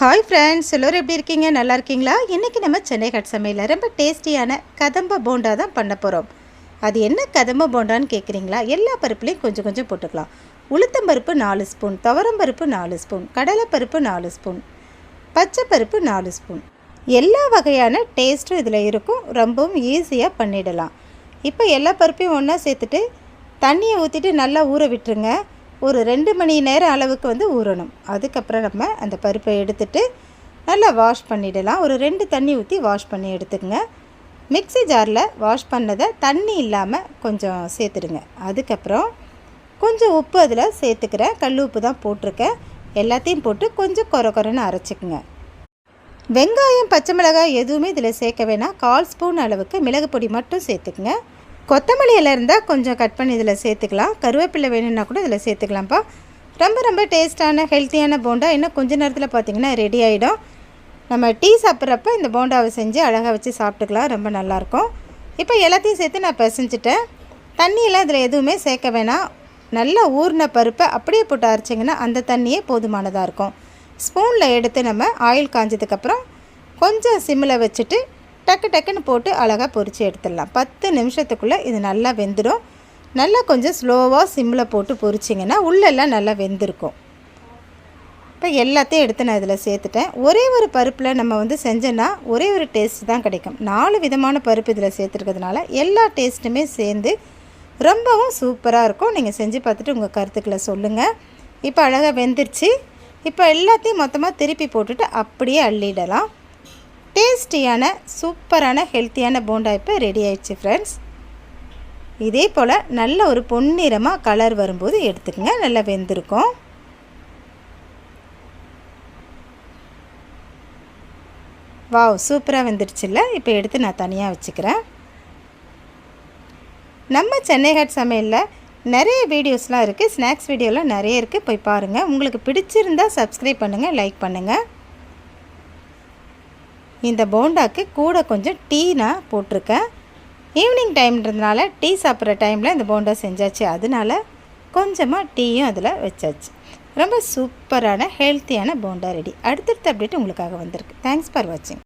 Hi friends எல்லோரும் எப்படி இருக்கீங்க? நல்லா இருக்கீங்களா? இன்றைக்கி நம்ம சென்னை கட் சமையலில் ரொம்ப டேஸ்டியான கதம்ப போண்டா தான் பண்ண போகிறோம் அது என்ன கதம்ப போண்டான்னு கேட்குறீங்களா எல்லா பருப்புலையும் கொஞ்சம் கொஞ்சம் போட்டுக்கலாம். உளுத்தம்பருப்பு நாலு ஸ்பூன் துவரம்பருப்பு நாலு ஸ்பூன் கடலைப்பருப்பு நாலு ஸ்பூன் பச்சை பருப்பு நாலு ஸ்பூன். எல்லா வகையான டேஸ்ட்டும் இதில் இருக்கும். ரொம்பவும் ஈஸியாக பண்ணிடலாம். இப்போ எல்லா பருப்பையும் ஒன்றா சேர்த்துட்டு தண்ணியை ஊற்றிட்டு நல்லா ஊற விட்டுருங்க. ஒரு ரெண்டு மணி நேரம் அளவுக்கு வந்து ஊறணும். அதுக்கப்புறம் நம்ம அந்த பருப்பை எடுத்துட்டு நல்லா வாஷ் பண்ணிடலாம். ஒரு ரெண்டு தண்ணி ஊற்றி வாஷ் பண்ணி எடுத்துக்கங்க. மிக்ஸி ஜாரில் வாஷ் பண்ணதை தண்ணி இல்லாமல் கொஞ்சம் சேர்த்துடுங்க. அதுக்கப்புறம் கொஞ்சம் உப்பு அதில் சேர்த்துக்கிறேன் கல் உப்பு தான் போட்டிருக்கேன். எல்லாத்தையும் போட்டு கொஞ்சம் கொர கொரன்னு அரைச்சிக்குங்க. வெங்காயம் பச்சை மிளகாய் எதுவுமே இதில் சேர்க்க வேணாம். கால் ஸ்பூன் அளவுக்கு மிளகு பொடி மட்டும் சேர்த்துக்குங்க. கொத்தமல்லி இலை இருந்தால் கொஞ்சம் கட் பண்ணி இதில் சேர்த்துக்கலாம். கருவேப்பிலை வேணும்னா கூட இதில் சேர்த்துக்கலாம்ப்பா. ரொம்ப ரொம்ப டேஸ்ட்டான ஹெல்த்தியான போண்டா இன்னும் கொஞ்ச நேரத்தில் பார்த்திங்கன்னா ரெடி ஆகிடும் நம்ம டீ சாப்பிட்றப்ப இந்த போண்டாவை செஞ்சு அழகாக வச்சு சாப்பிட்டுக்கலாம். ரொம்ப நல்லாயிருக்கும். இப்போ எல்லாத்தையும் சேர்த்து நான் பிசைஞ்சிட்டேன். தண்ணியெல்லாம் இதில் எதுவுமே சேர்க்க வேணாம். நல்லா ஊறின பருப்பை அப்படியே போட்டு அரைச்சிங்கன்னா அந்த தண்ணியே போதுமானதாக இருக்கும். ஸ்பூனில் எடுத்து நம்ம ஆயில் காஞ்சதுக்கப்புறம் கொஞ்சம் சிம்மில் வச்சுட்டு டக்கு டக்குன்னு போட்டு அழகாக பொறிச்சு எடுத்துடலாம். பத்து நிமிஷத்துக்குள்ளே இது நல்லா வெந்துடும். நல்லா கொஞ்சம் ஸ்லோவாக சிம்மில் போட்டு பொரிச்சிங்கன்னா உள்ளெல்லாம் நல்லா வெந்திருக்கும். இப்போ எல்லாத்தையும் எடுத்து நான் இதில் சேர்த்துட்டேன். ஒரே ஒரு பருப்பில் நம்ம வந்து செஞ்சோன்னா ஒரே ஒரு டேஸ்ட் தான் கிடைக்கும். நாலு விதமான பருப்பு இதில் சேர்த்துருக்கிறதுனால எல்லா டேஸ்ட்டுமே சேர்ந்து ரொம்பவும் சூப்பராக இருக்கும். நீங்கள் செஞ்சு பார்த்துட்டு உங்கள் கருத்துக்களை சொல்லுங்கள் இப்போ அழகாக வெந்துருச்சு. இப்போ எல்லாத்தையும் மொத்தமாக திருப்பி போட்டுட்டு அப்படியே அள்ளிடலாம். டேஸ்டியான சூப்பரான ஹெல்த்தியான போண்டா இப்போ ரெடி ஆயிடுச்சு ஃப்ரெண்ட்ஸ் இதே போல் நல்ல ஒரு பொன்னிறமாக கலர் வரும்போது எடுத்துக்கங்க நல்லா வெந்திருக்கும். வாவ் சூப்பராக வெந்துடுச்சுல்ல இப்போ எடுத்து நான் தனியாக வச்சுக்கிறேன். நம்ம சென்னைஹாட் சமையலில் நிறைய வீடியோஸ்லாம் இருக்குது ஸ்நாக்ஸ் வீடியோலாம் நிறைய இருக்குது போய் பாருங்கள் உங்களுக்கு பிடிச்சிருந்தால் சப்ஸ்கிரைப் பண்ணுங்கள் லைக் பண்ணுங்கள் இந்த போண்டாக்கு கூட கொஞ்சம் டீ நான் போட்டிருக்கேன். ஈவினிங் டைம்ன்றதுனால டீ சாப்பிட்ற டைமில் இந்த போண்டா செஞ்சாச்சு. அதனால கொஞ்சமாக டீயும் அதில் வச்சாச்சு. ரொம்ப சூப்பரான ஹெல்த்தியான போண்டா ரெடி அடுத்தடுத்து அப்டேட் உங்களுக்காக வந்திருக்கு. தேங்க்ஸ் ஃபார் வாட்சிங்